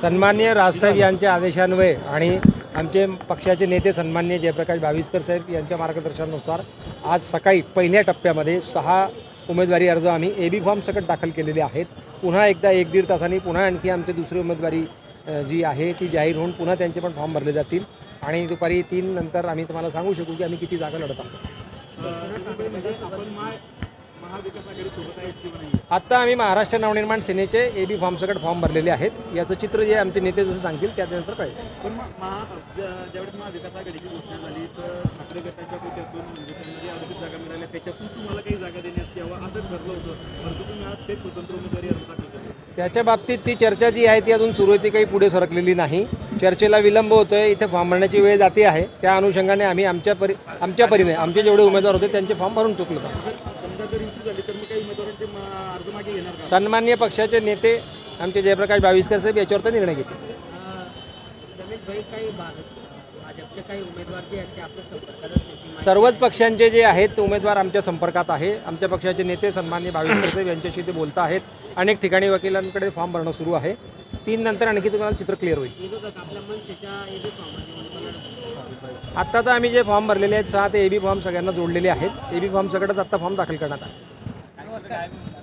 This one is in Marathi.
सन्मान्य राजसाहेब यांच्या आदेशान्वये आणि आमचे पक्षाचे नेते सन्मान्य जयप्रकाश बाविस्कर साहेब यांच्या मार्गदर्शनानुसार आज सकाळी पहिल्या टप्प्यामध्ये सहा उमेदवारी अर्ज आम्ही ए बी फॉर्म सकट दाखल केलेले आहेत. पुन्हा एकदा एक दीड तासांनी पुन्हा आणखी आमची दुसरी उमेदवारी जी आहे ती जाहीर होऊन पुन्हा त्यांचे पण फॉर्म भरले जातील. आणि दुपारी तीन नंतर आम्ही तुम्हाला सांगू शकू की आम्ही किती जागा लढत आहोत. आत्ता आम्ही महाराष्ट्र नवनिर्माण सेनेचे ए बी फॉर्म सकट फॉर्म भरलेले आहेत. याचं चित्र जे आमचे नेते जसं सांगतील त्यानंतर कळेल. म्हणजे त्याच्या बाबतीत ती चर्चा जी आहे ती अजून सुरू आहे ती काही पुढे सरकलेली नाही. चर्चेला विलंब होतोय इथे फॉर्म भरण्याची वेळ जाते आहे. त्या अनुषंगाने आम्ही आमच्या परी आमच्या परीने आमचे जेवढे उमेदवार होते त्यांचे फॉर्म भरून चुकलो समजा जर युती झाली तर मग काही उमेदवारांचे मा- अर्ज मागे घेणार का? सन्मान्य पक्षाचे नेते आमचे जयप्रकाश बाविस्कर साहेब याच्यावर तर निर्णय घेतील. रमेश भाई काही भारत भाजपचे काही उमेदवार जे आहेत ते आपल्या संपर्कात सर्वच. पक्षांचे जे आहेत ते उमेदवार आमच्या संपर्कात आहे. आमच्या पक्षाचे नेते सन्मान्य बाविस्कर साहेब यांच्याशी ते बोलत आहेत. अनेक ठिकाणी वकिलांकडे फॉर्म भरणं सुरू आहे. तीन नंतर आणखी तुम्हाला चित्र क्लिअर होईल. विरोधक आपल्या मनसेच्या आत्ता तर आम्ही जे फॉर्म भरलेले आहेत सहा ते ए बी फॉर्म सगळ्यांना जोडलेले आहेत. ए बी फॉर्म सगळंच आत्ता फॉर्म दाखल करण्यात आला